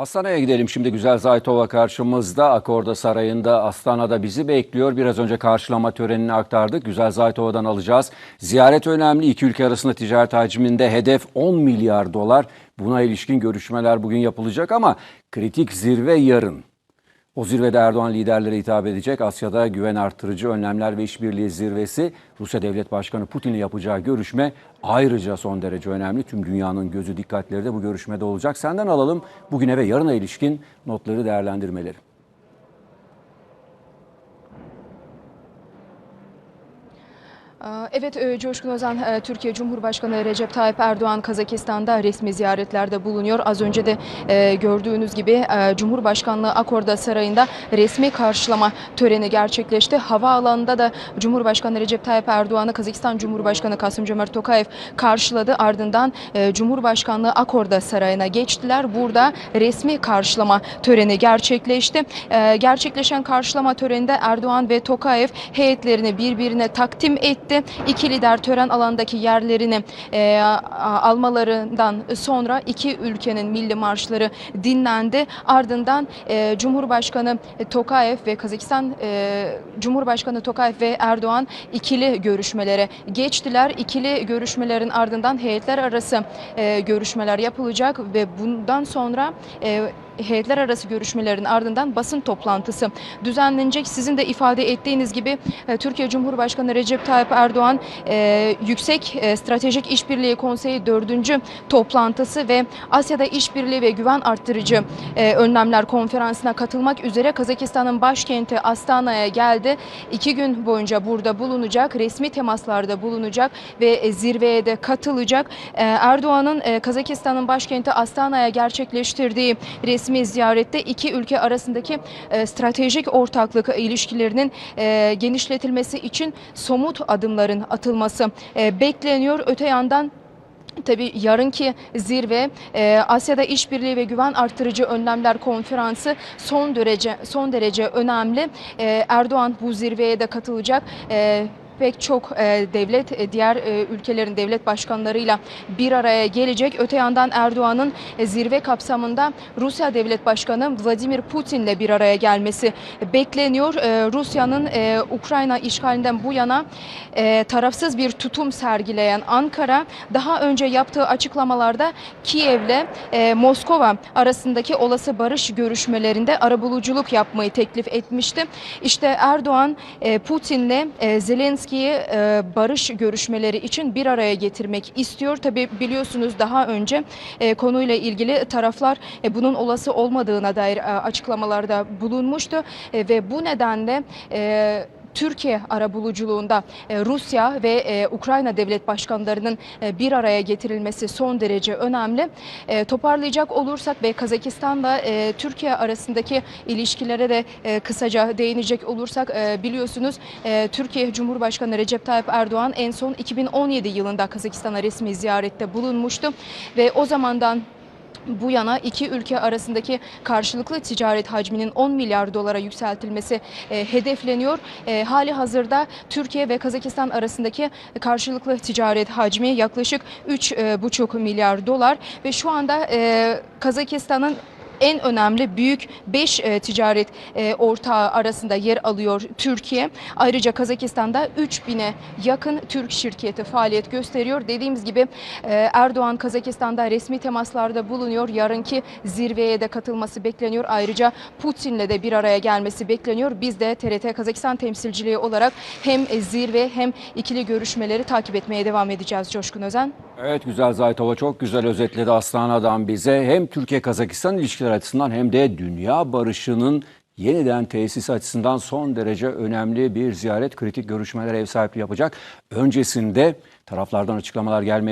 Astana'ya gidelim şimdi Güzel Zaytova karşımızda. Akorda Sarayı'nda Astana'da bizi bekliyor. Biraz önce karşılama törenini aktardık. Güzel Zaytova'dan alacağız. Ziyaret önemli. İki ülke arasında ticaret hacminde hedef 10 milyar dolar. Buna ilişkin görüşmeler bugün yapılacak ama kritik zirve yarın. O zirvede Erdoğan liderlere hitap edecek. Asya'da güven artırıcı önlemler ve işbirliği zirvesi Rusya Devlet Başkanı Putin'le yapacağı görüşme ayrıca son derece önemli. Tüm dünyanın gözü dikkatleri de bu görüşmede olacak. Senden alalım bugüne ve yarına ilişkin notları değerlendirmeleri. Evet e, Coşkun Özen, e, Türkiye Cumhurbaşkanı Recep Tayyip Erdoğan Kazakistan'da resmi ziyaretlerde bulunuyor. Az önce de e, gördüğünüz gibi Cumhurbaşkanlığı Akorda Sarayı'nda resmi karşılama töreni gerçekleşti. Havaalanında da Cumhurbaşkanı Recep Tayyip Erdoğan'ı Kazakistan Cumhurbaşkanı Kasım Cömert Tokayev karşıladı. Ardından Cumhurbaşkanlığı Akorda Sarayı'na geçtiler. Burada resmi karşılama töreni gerçekleşti. Gerçekleşen karşılama töreninde Erdoğan ve Tokayev heyetlerini birbirine takdim etti. İki lider tören alandaki yerlerini e, almalarından sonra iki ülkenin milli marşları dinlendi. Ardından e, Cumhurbaşkanı Tokayev ve Kazakistan e, Cumhurbaşkanı Tokayev ve Erdoğan ikili görüşmelere geçtiler. İkili görüşmelerin ardından heyetler arası e, görüşmeler yapılacak ve bundan sonra e, heyetler arası görüşmelerin ardından basın toplantısı düzenlenecek. Sizin de ifade ettiğiniz gibi e, Türkiye Cumhurbaşkanı Recep Tayyip Erdoğan e, Yüksek e, Stratejik İşbirliği Konseyi 4. toplantısı ve Asya'da işbirliği ve güven arttırıcı önlemler konferansına katılmak üzere Kazakistan'ın başkenti Astana'ya geldi. İki gün boyunca burada bulunacak, resmi temaslarda bulunacak ve zirveye de katılacak. Erdoğan'ın Kazakistan'ın başkenti Astana'ya gerçekleştirdiği resmi ziyarette iki ülke arasındaki e, stratejik ortaklık ilişkilerinin e, genişletilmesi için somut adımların atılması e, bekleniyor. Öte yandan Tabii yarınki zirve e, Asya'da işbirliği ve güven arttırıcı önlemler konferansı son derece son derece önemli. E, Erdoğan bu zirveye de katılacak. E, pek çok e, devlet e, diğer e, ülkelerin devlet başkanlarıyla bir araya gelecek. Öte yandan Erdoğan'ın zirve kapsamında Rusya Devlet Başkanı Vladimir Putin'le bir araya gelmesi bekleniyor. Rusya'nın Ukrayna işgalinden bu yana tarafsız bir tutum sergileyen Ankara daha önce yaptığı açıklamalarda Kiev'le Moskova arasındaki olası barış görüşmelerinde arabuluculuk yapmayı teklif etmişti. İşte Erdoğan e, Putin'le e, Zelenski'yi e, barış görüşmeleri için bir araya getirmek istiyor. Tabi biliyorsunuz daha önce e, konuyla ilgili taraflar e, bunun olası olmadığına dair e, açıklamalarda bulunmuştu E, ve bu nedenle e, Türkiye arabuluculuğunda e, Rusya ve e, Ukrayna devlet başkanlarının e, bir araya getirilmesi son derece önemli. Toparlayacak olursak ve Kazakistan'la Türkiye arasındaki ilişkilere de kısaca değinecek olursak biliyorsunuz Türkiye Cumhurbaşkanı Recep Tayyip Erdoğan en son 2017 yılında Kazakistan'a resmi ziyarette bulunmuştu ve o zamandan bu yana iki ülke arasındaki karşılıklı ticaret hacminin 10 milyar dolara yükseltilmesi e, hedefleniyor. E, hali hazırda Türkiye ve Kazakistan arasındaki karşılıklı ticaret hacmi yaklaşık 3,5 milyar dolar ve şu anda e, Kazakistan'ın en önemli büyük 5 ticaret e, ortağı arasında yer alıyor Türkiye. Ayrıca Kazakistan'da 3000'e yakın Türk şirketi faaliyet gösteriyor. Dediğimiz gibi e, Erdoğan Kazakistan'da resmi temaslarda bulunuyor. Yarınki zirveye de katılması bekleniyor. Ayrıca Putin'le de bir araya gelmesi bekleniyor. Biz de TRT Kazakistan temsilciliği olarak hem zirve hem ikili görüşmeleri takip etmeye devam edeceğiz Coşkun Özen. Evet Güzel Zaytova çok güzel özetledi Astana'dan bize. Hem Türkiye-Kazakistan ilişkileri açısından hem de dünya barışının yeniden tesis açısından son derece önemli bir ziyaret. Kritik görüşmeler ev sahipliği yapacak. Öncesinde taraflardan açıklamalar gelmeye